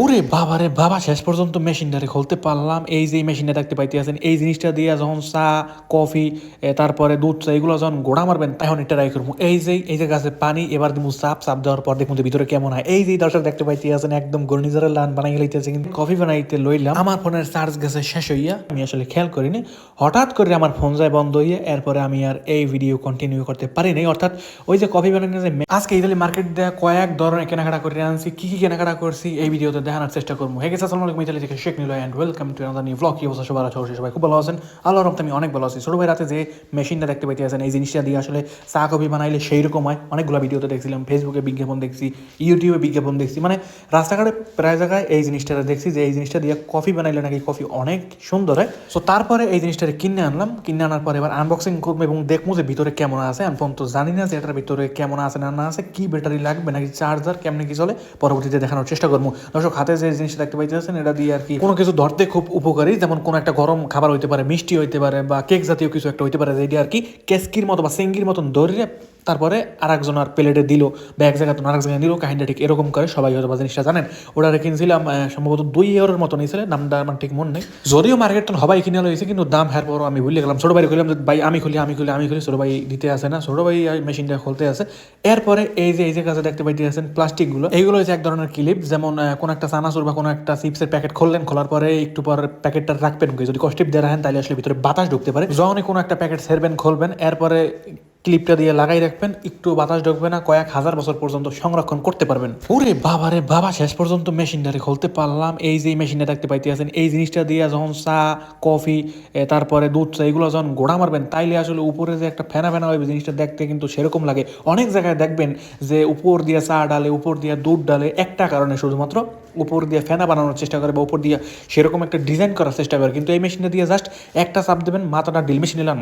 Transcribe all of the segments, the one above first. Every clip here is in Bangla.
ওরে বাবা রে বাবা, শেষ পর্যন্ত মেশিনটারে খুলতে পারলাম। এই যে মেশিনটা দেখতে পাইতে আছেন এই জিনিসটা দিয়ে যখন চা, কফি তারপরে দুধ চা, এগুলো যখন গোড়া মারবেন, তখন এটা রাই করব এই যে এই যে গাছে পানি, এবার দিব চাপ চাপ দেওয়ার পর দেখুন ভিতরে কেমন হয়। এই যে দর্শক দেখতে পাইতে আছেন একদম ঘূর্ণিঝড়ের লান বানাই লাইতেছে কিন্তু কফি বানাইতে লইলাম। আমার ফোনের চার্জ গেছে শেষ হইয়া, আমি আসলে খেয়াল করিনি। হঠাৎ করে আমার ফোন যায় বন্ধ হইয়া, এরপরে আমি আর এই ভিডিও কন্টিনিউ করতে পারি নাই। অর্থাৎ ওই যে কফি বানানো যে আজকে ইতালি মার্কেট দেয়া কয়েক ধরনের কেনাকাটা করে আনছি। কি কি কেনাকাটা করছি, এই ভিডিওতে দেখানোর চেষ্টা করব। হে গেছে আসসালামু আলাইকুম থেকে Sheikh Neel and welcome to another new blog কি অবস্থা? সবার আছে সবাই খুব ভালো আছেন। আল্লাহর রহমতে আমি অনেক ভালো আছি। ছোট ভাই রাতে যে মেশিনটা দেখতে পাইতে আছেন, এই জিনিসটা দিয়ে আসলে চা, কফি বানাইলে সেই রকম হয়। অনেকগুলো ভিডিওতে দেখছিলাম ফেসবুকে বিজ্ঞাপন দেখছি ইউটিউবে বিজ্ঞাপন দেখছি। মানে রাস্তাঘাটে প্রায় জায়গায় এই জিনিসটা দেখছি যে, এই জিনিসটা দিয়ে কফি বানাইলে নাকি কফি অনেক সুন্দর হয়। সো তারপরে এই জিনিসটা কিনে আনলাম। কিনে আনার পরে এবার আনবক্সিং করব এবং দেখব যে ভিতরে কেমন আছে। আমি তো জানি না যে এটার ভিতরে কেমন আছে না না আছে, কি ব্যাটারি লাগবে, নাকি চার্জার কেমনে কি চলে। পরবর্তীতে দেখানোর চেষ্টা করব। দর্শক হাতে যে জিনিসটা দেখতে পাইতেছেন, এটা দিয়ে আর কি কোনো কিছু ধরতে খুব উপকারী। যেমন কোনো একটা গরম খাবার হইতে পারে, মিষ্টি হইতে পারে বা কেক জাতীয় কিছু একটা হইতে পারে যেটা আর কি কেসকির মতো বা সিঙ্গির মতন ধরে তারপরে আর একজন আর প্লেটে দিল, বা এক জায়গায় আরেক জায়গায় নিল, কাহিনীটা ঠিক এরকম করে, সবাই হয়তো বা জিনিসটা জানেন। ওটা কিনছিলাম সম্ভবত দুই ইউরোর মতো নিয়েছিল নামটা আমার ঠিক মনে নেই। যদিও মার্কেটটা সবাই কিনে লইছে, কিন্তু দাম হ্যার পরও আমি ভুলে গেলাম। ছোট ভাই কইলাম যে, ভাই, আমি খুলি আমি খুলি আমি খুলি। ছোট ভাই দিতে আসে না। ছোট ভাই মেশিনটা খুলতে আছে এরপরে এই যে এই যে কাছে দেখতে পাইতে আছেন প্লাস্টিকগুলো এইগুলো হচ্ছে এক ধরনের ক্লিপ যেমন কোনো একটা চানাচুর বা কোনো একটা চিপসের প্যাকেট খুললেন, খোলার পরে একটু পর প্যাকেটটা রাখবেন। যদি কষ্টিপ দিয়ে রাখেন তাহলে আসলে ভিতরে বাতাস ঢুকতে পারে। যখনই কোনো একটা প্যাকেট ছেড়বেন, খুলবেন, এরপরে ক্লিপটা দিয়ে লাগাই রাখবেন, একটু বাতাস ঢুকবে না, কয়েক হাজার বছর পর্যন্ত সংরক্ষণ করতে পারবেন। ওরে বাবা রে বাবা, শেষ পর্যন্ত মেশিনটারে খুলতে পারলাম, এই যে মেশিনটা দেখতে পাইতে আছেন এই জিনিসটা দিয়ে যখন চা, কফি তারপরে দুধ চা, এগুলো যখন গোড়া মারবেন, তাইলে আসলে উপরে যে একটা ফেনা ফেনা হবে জিনিসটা দেখতে কিন্তু সেরকম লাগে। অনেক জায়গায় দেখবেন যে উপর দিয়ে চা ডালে, উপর দিয়ে দুধ ডালে একটা কারণে শুধুমাত্র উপর দিয়ে ফেনা বানানোর চেষ্টা করে বা উপর দিয়ে সেরকম একটা ডিজাইন করার চেষ্টা করে। কিন্তু এই মেশিনটা দিয়ে জাস্ট একটা চাপ দেবেন, মাথাটা ডিল মেশিন নিলাম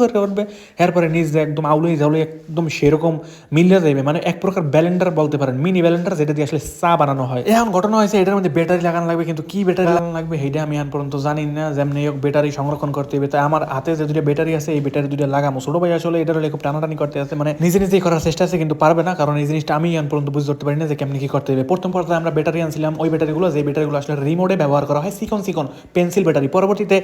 করে উঠবে। এরপরে নিজ দিয়ে একদম আউলই জাউলই একদম সেরকম মিলে যাবে মানে এক প্রকার ব্যালেন্ডার বলতে পারেন মিনি ব্যালেন্ডার যেটা দিয়ে আসলে চা বানানো হয়। এখন ঘটনা হয়েছে এটার মধ্যে ব্যাটারি লাগানো লাগবে কিন্তু কি ব্যাটারি লাগানো লাগবে সেইটা আমি এখন পর্যন্ত জানি না। যেমনি হোক ব্যাটারি সংরক্ষণ করতে হবে। তাই আমার হাতে যে দুটো ব্যাটারি আছে এই ব্যাটারি দুটো লাগামো। ছোট ভাই আসলে এটার হলে খুব টানাটানি করতে আছে। মানে নিজে নিজেই করার চেষ্টা আছে কিন্তু পারবে না। কারণ এই জিনিসটা আমি এখন পর্যন্ত বুঝতে পারি না যে কেমনি কি করতে হবে। প্রথম পর্যায়ে আমরা ব্যাটারি আনছিলাম ওই ব্যাটারিগুলো যে ব্যাটারিগুলো আসলে রিমোটে ব্যবহার করা হয় সিকন সিকন পেন্সিল ব্যাটারি। পরবর্তীতে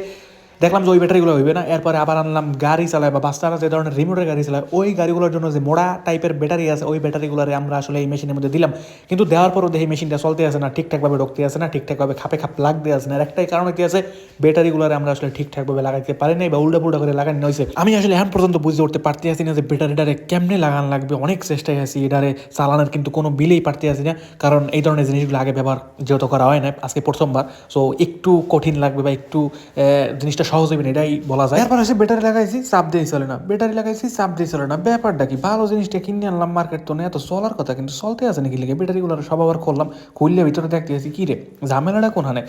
দেখলাম যে ওই ব্যাটারিগুলো হইবে না, এরপরে আবার আনলাম গাড়ি চালায় বা বাচ্চারা যে ধরনের রিমোটের গাড়ি চালায়, ওই গাড়িগুলোর জন্য যে মোড়া টাইপের ব্যাটারি আছে, ওই ব্যাটারিগুলোরে আমরা আসলে এই মেশিনের মধ্যে দিলাম। কিন্তু দেওয়ার পরও দেখি মেশিনটা চলতে আছে না, ঠিকঠাকভাবে ঢুকতে আছে না, ঠিকঠাকভাবে খাপে খাপ লাগতে আছে না। আর একটাই কারণ কি আছে, ব্যাটারিগুলোরে আমরা আসলে ঠিকঠাকভাবে লাগাইতে পারি নাই বা উল্টা পুল্টা করে লাগানো হয়েছে আমি আসলে এখন পর্যন্ত বুঝতে উঠতে পারতে আসি না যে ব্যাটারিটারে কেমনে লাগানো লাগবে, অনেক চেষ্টায় আছি এটারে চালানোর, কিন্তু কোনো বিলেই পারতে আসি না। কারণ এই ধরনের জিনিসগুলো আগে ব্যবহার যেহেতু করা হয় না আজকে প্রথমবার। সো একটু কঠিন লাগবে বা একটু জিনিসটা সহজ হবে না এটাই বলা যায়। এরপর এসে ব্যাটারি লাগাইছি চাপ দিয়ে চলে না। ব্যাটারি লাগাইছি চাপ দিয়ে চলে না। ব্যাপারটা কি? ভালো জিনিসটা কিনে আনলাম মার্কেট তো না এত চলার কথা কিন্তু চলতে আছে নাকি লেগে? ব্যাটারিগুলো সব আবার করলাম খুললে ভিতরে দেখতে আছি কি রে ঝামেলাটা কোনখানে?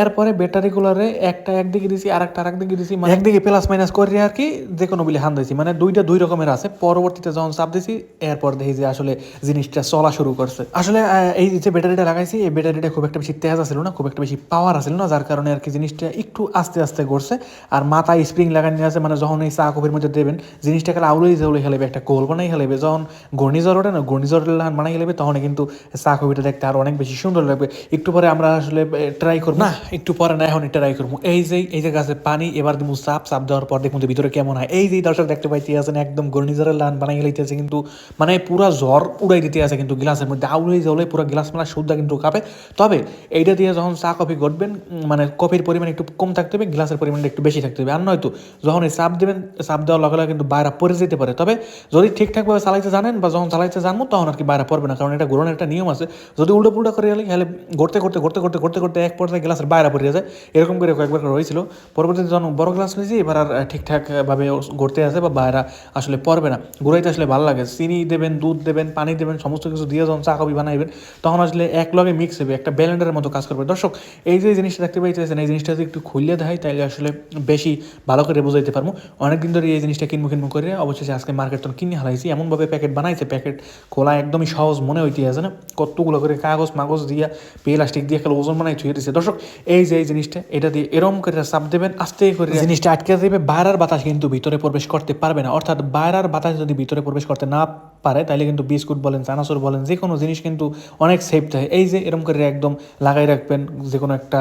এরপরে ব্যাটারিগুলোরে একটা একদিকে দিছি আর একটা আরেকদিকে দিছি মানে একদিকে প্লাস মাইনাস করে আর কি যে কোনো বিলে হান দিয়েছি। মানে দুইটা দুই রকমের আছে। পরবর্তীতে যখন চাপ দিছি এরপর দেখি যে আসলে জিনিসটা চলা শুরু করছে। আসলে এই যে ব্যাটারিটা লাগাইছি এই ব্যাটারিটা খুব একটা বেশি তেজ আছিল না খুব একটা বেশি পাওয়ার আছিল না যার কারণে আর কি জিনিসটা একটু আস্তে আস্তে করছে আর মাথায় স্প্রিং লাগানো আছে মানে যখন এই চা কফির মধ্যে দেবেন, জিনিসটা খেলে আউলেই জাউলে খেলেবে, একটা গোল বানাই খেলেবে। যখন ঘূর্ণিঝড় ওঠে না, ঘূর্ণিঝড় লাহান বানাই খেলেবে তখন কিন্তু চা কফিটা দেখতে আরও অনেক বেশি সুন্দর লাগবে। একটু পরে আমরা আসলে ট্রাই করব। না, একটু পরে না এখন ট্রাই করব। এই যে এই যে গাছে পানি, এবার দিব চাপ চাপ দেওয়ার পর দেখুন ভিতরে কেমন হয়। এই যে দর্শক দেখতে পাইতে আছেন, একদম ঘূর্ণিঝড়ের লান বানাই গেলাইতেছে কিন্তু মানে পুরা জ্বর উড়াই দিতে আছে কিন্তু গ্লাসের মধ্যে। আউলেই জাউলে পুরো গ্লাস মেলা সুদ্ধা কিন্তু কাঁপে। তবে এইটা দিয়ে যখন চা কফি ঘটবেন মানে কফির পরিমাণ একটু কম থাকতে হবে, গ্লাসের পরিমাণটা একটু বেশি থাকতে হবে। আর নয়তো যখন এই চাপ দেবেন, চাপ দেওয়ার লগে লগে কিন্তু বাইরে পড়ে যেতে পারে। তবে যদি ঠিকঠাকভাবে চালাইতে জানেন বা যখন চালাইতে জানব, তখন আর কি বাইরে পড়বে না। কারণ এটা ঘোরানোর একটা নিয়ম আছে। যদি উল্টো পুল্টা করে গেলে, তাহলে ঘুরতে করতে করতে করতে করতে করতে এক পর্যায়ে গ্লাসের বাইরে পড়ে যায়। এরকম করে কয়েকবার করে হয়েছিল। পরবর্তীতে যখন বড় গ্লাস হয়েছে, এবার আর ঠিকঠাকভাবে ঘুরতে আসে বা বাইরে আসলে পড়বে না। ঘুরাইতে আসলে ভালো লাগে। চিনি দেবেন, দুধ দেবেন, পানি দেবেন, সমস্ত কিছু দিয়ে যখন চা, কফি বানাইবেন, তখন আসলে এক লগে মিক্স হবে, একটা ব্যালেন্ডারের মতো কাজ করবে। দর্শক, এই যে জিনিসটা দেখতে পাইতেছেন, এই জিনিসটা যদি একটু খুললে দেয় তাহলে আসলে বেশি ভালো করে বুঝাইতে পারব অনেকদিন ধরে এই জিনিসটা কিনবো কিনবো করে অবশেষে আজকে মার্কেট তো কিনে হালাইছি। এমনভাবে প্যাকেট বানাইছে প্যাকেট খোলা একদমই সহজ মনে হইতে আছে না? কতগুলো করে কাগজ মাগজ দিয়া প্লাস্টিক দিয়ে খেলে ওজন বানাই থুয়ে দিচ্ছে দর্শক, এই যে এই জিনিসটা, এটা দিয়ে এরম করে চাপ দেবেন, আস্তে করে জিনিসটা আটকে দেবে বাইরের বাতাস কিন্তু ভিতরে প্রবেশ করতে পারবে না। অর্থাৎ বাইরের বাতাস যদি ভিতরে প্রবেশ করতে না পারে তাহলে কিন্তু বিস্কুট বলেন, চানাচুর বলেন যে কোনো জিনিস কিন্তু অনেক সেফ থাকে। এই যে এরম করে একদম লাগাই রাখবেন যে কোনো একটা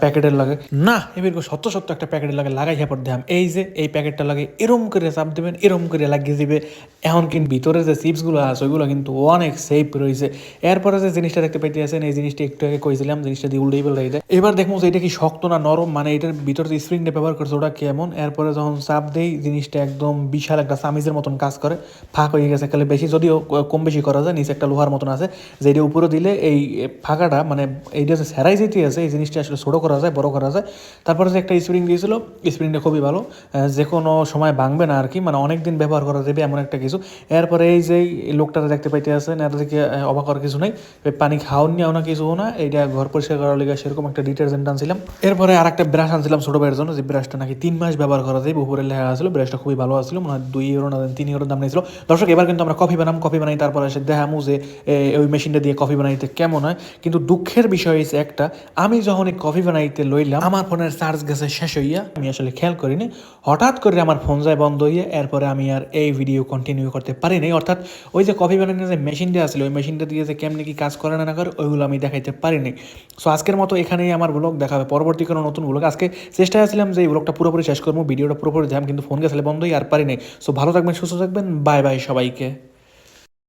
প্যাকেটের লাগে। না এবার সত্য সত্য একটা প্যাকেটের লাগে লাগাই হেপর দেখাম। এই যে, এই প্যাকেটটা লাগে এরম করে চাপ দেবেন, এরম করে লাগিয়ে দিবে। এখন কিন্তু ভিতরে যে চিপসগুলো আছে, ওইগুলো কিন্তু অনেক সেফ রয়েছে। এরপরে যে জিনিসটা দেখতে পাইতে আছেন এই জিনিসটা একটু আগে কইছিলাম, জিনিসটা দিয়ে উল্টেই বেলাই যায় এবার দেখব যে এটা কি শক্ত না নরম মানে এটার ভিতরে যে স্প্রিংটা ব্যবহার করছে, ওটা কেমন? এরপরে যখন চাপ দেই, জিনিসটা একদম বিশাল একটা সামিজের মতন কাজ করে। ফাঁক হয়ে গেছে, খালি বেশি যদিও কম বেশি করা যায়, নিচে একটা লোহার মতন আছে যে এটা উপরে দিলে এই ফাঁকাটা মানে এইটা যে সেরাই যেতে আছে, এই জিনিসটা আসলে ছোটো করা যায়, বড় করা যায়। তারপরে যে একটা স্প্রিং দিয়েছিল স্প্রিংটা খুবই ভালো। যে কোনো সময় ভাঙবে না আর কি মানে অনেক দিন ব্যবহার করা যাবে এমন একটা কিছু। এরপরে এই যে লোকটারা দেখতে পাইতে আছেন এটা আহ, অবাক করার কিছু নেই। পানি খাওয়ান নিয়েও না কিছু না এইটা ঘর পরিষ্কার করার লেগে সেরকম একটা ডিটারজেন্ট আনছিলাম। এরপরে আর একটা ব্রাশ আনছিলাম ছোটো ভাইয়ের জন্য যে ব্রাশটা নাকি তিন মাস ব্যবহার করা যায় উপরে লেখা আছিল ব্রাশটা খুবই ভালো আসছিল মনে হয় দুই ইউরো না তিন ইউরো দাম নিয়েছিল। দর্শক এবার কিন্তু আমরা কফি বানাম কফি বানাই তারপরে এসে দেখামু যে ওই মেশিনটা দিয়ে কফি বানাইতে কেমন হয়। কিন্তু দুঃখের বিষয় হয়েছে একটা আমি যখন এই কফি বানাইতে লইলাম আমার ফোনের চার্জ গেছে শেষ হইয়া আমি আসলে খেয়াল করিনি। হঠাৎ করে আমার ফোন যায় বন্ধ হইয়া, এরপরে আমি আর এই ভিডিও কন্টিনিউ করতে পারিনি অর্থাৎ ওই যে কফি বানানোর যে মেশিনটা আসলে ওই মেশিনটা দিয়ে যে কেমনি কি কাজ করে না না করে, ওইগুলো আমি দেখাইতে পারিনি সো আজকের মতো এখানেই আমার ব্লগ দেখাবে। পরবর্তী কোনো নতুন ব্লগ আজকে চেষ্টা ছিলাম যে এই ব্লগটা পুরোপুরি শেষ করব ভিডিওটা পুরোপুরি ধ্যান কিন্তু ফোন গেছিলে বন্ধই আর পারিনি সো ভালো থাকবেন, সুস্থ থাকবেন বাই বাই সবাইকে।